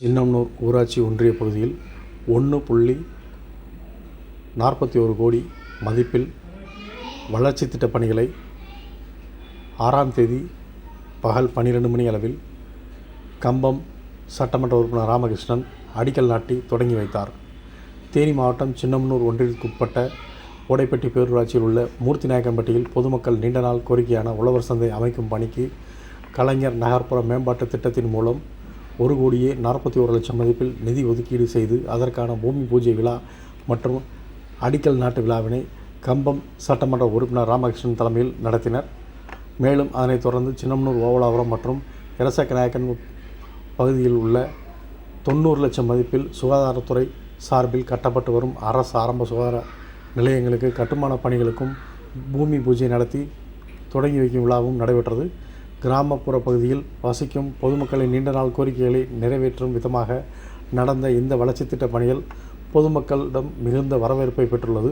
சின்னம்னூர் ஊராட்சி ஒன்றிய பகுதியில் ஒன்று புள்ளி நாற்பத்தி ஒரு கோடி மதிப்பில் வளர்ச்சித் திட்டப் பணிகளை ஆறாம் தேதி பகல் பன்னிரெண்டு மணி அளவில் கம்பம் சட்டமன்ற உறுப்பினர் ராமகிருஷ்ணன் அடிக்கல் நாட்டி தொடங்கி வைத்தார். தேனி மாவட்டம் சின்னம்னூர் ஒன்றியத்துக்குட்பட்ட ஓடைப்பட்டி பேரூராட்சியில் உள்ள மூர்த்திநாயக்கன்பட்டியில் பொதுமக்கள் நீண்ட நாள் கோரிக்கையான உழவர் சந்தை அமைக்கும் பணிக்கு கலைஞர் நகர்ப்புற மேம்பாட்டுத் திட்டத்தின் மூலம் ஒரு கோடியே நாற்பத்தி ஒரு லட்சம் மதிப்பில் நிதி ஒதுக்கீடு செய்து அதற்கான பூமி பூஜை விழா மற்றும் அடிக்கல் நாட்டு விழாவினை கம்பம் சட்டமன்ற உறுப்பினர் ராமகிருஷ்ணன் தலைமையில் நடத்தினர். மேலும் அதனைத் தொடர்ந்து சின்னமனூர் ஓவலாபுரம் மற்றும் இரசக்கநாயக்கன் பகுதியில் உள்ள தொண்ணூறு லட்சம் மதிப்பில் சுகாதாரத்துறை சார்பில் கட்டப்பட்டு வரும் அரசு ஆரம்ப சுகாதார நிலையங்களுக்கு கட்டுமான பணிகளுக்கும் பூமி பூஜை நடத்தி தொடங்கி வைக்கும் விழாவும் நடைபெற்றது. கிராமப்புற பகுதியில் வசிக்கும் பொதுமக்களின் நீண்ட நாள் கோரிக்கைகளை நிறைவேற்றும் விதமாக நடந்த இந்த வளர்ச்சித் திட்ட பணிகள் பொதுமக்களிடம் மிகுந்த வரவேற்பை பெற்றுள்ளது.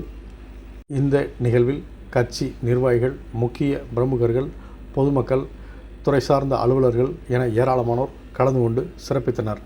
இந்த நிகழ்வில் கட்சி நிர்வாகிகள் முக்கிய பிரமுகர்கள் பொதுமக்கள் துறை சார்ந்த அலுவலர்கள் என ஏராளமானோர் கலந்து கொண்டு சிறப்பித்தனர்.